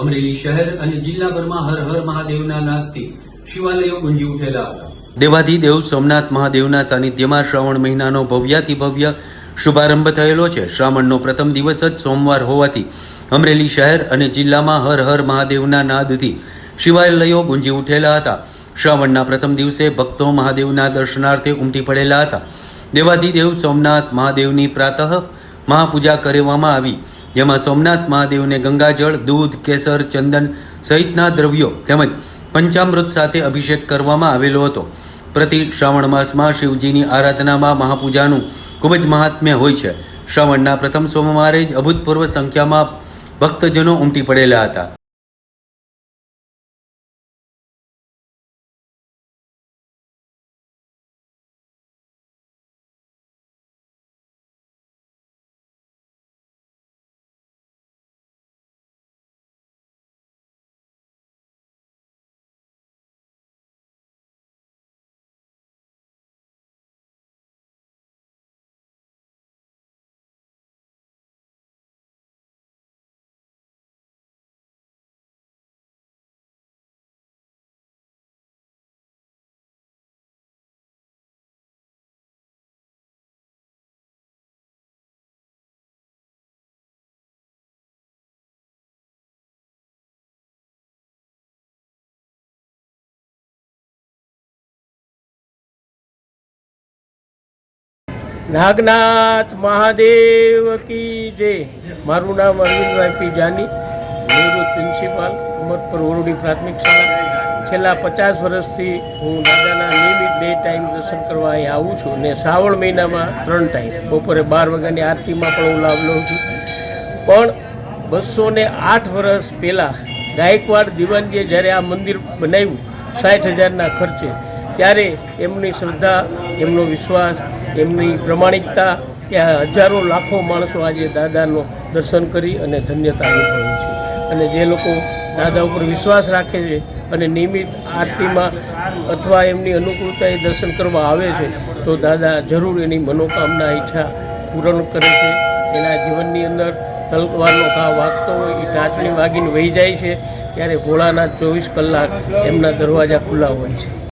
અમરેલી શહેર અને જિલ્લાભરમાં હર હર મહાદેવના નાદથી શિવાલયો ગુંજી ઉઠેલા હતા. દેવાધિદેવ સોમનાથ મહાદેવના સાનિધ્યમાં શ્રાવણ મહિનાનો ભવ્યાતિ ભવ્ય શુભારંભ થયેલો છે. શ્રાવણનો પ્રથમ દિવસ જ સોમવાર હોવાથી અમરેલી શહેર અને જિલ્લામાં હર હર મહાદેવના નાદથી શિવાલયો ગુંજી ઉઠેલા હતા. શ્રાવણના પ્રથમ દિવસે ભક્તો મહાદેવના દર્શનાર્થે ઉમટી પડેલા હતા. દેવાધિદેવ સોમનાથ મહાદેવની પ્રાતઃ મહાપૂજા કરવામાં આવી. જેમાં સોમનાથ મહાદેવને ગંગાજળ, દૂધ, કેસર, ચંદન સહિતના દ્રવ્યો તેમજ પંચામૃત સાથે અભિષેક કરવામાં આવેલો હતો. પ્રતિ શ્રાવણ માસમાં શિવજીની આરાધનામાં મહાપૂજાનું ખૂબ જ મહાત્મ્ય હોય છે. શ્રાવણના પ્રથમ સોમવારે જ અભૂતપૂર્વ સંખ્યામાં ભક્તજનો ઉમટી પડેલા હતા. નાગનાથ મહાદેવ કી જય. મારું નામ અરવિંદભાઈ પી જાની નિવૃત્ત પ્રિન્સિપાલ ઉમરપુર ઓરડી પ્રાથમિક શાળા. છેલ્લા પચાસ વર્ષથી હું દાદાના નિયમિત બે ટાઈમ દર્શન કરવા અહીં આવું છું ને શ્રાવણ મહિનામાં ત્રણ ટાઈમ. બપોરે બાર વાગ્યાની આરતીમાં પણ હું લાભ લઉં છું. પણ બસો ને આઠ વર્ષ પહેલાં ગાયકવાડ દિવાનજીએ જ્યારે આ મંદિર બનાવ્યું, સાઠ હજારના ખર્ચે ત્યારે એમની શ્રદ્ધા, એમનો વિશ્વાસ, એમની પ્રમાણિકતા કે હજારો લાખો માણસો આજે દાદાનો દર્શન કરી અને ધન્યતા અનુભવે છે. અને જે લોકો દાદા ઉપર વિશ્વાસ રાખે છે અને નિયમિત આરતીમાં અથવા એમની અનુકૂળતાએ દર્શન કરવા આવે છે, તો દાદા જરૂર એની મનોકામના, ઈચ્છા પૂરણ કરે છે. એના જીવનની અંદર તલવારનો ઘા વાગતો હોય એ ટાંચણી વાગીને વહી જાય છે, ત્યારે ભોળાનાથ ચોવીસ કલાક એમના દરવાજા ખુલ્લા હોય છે.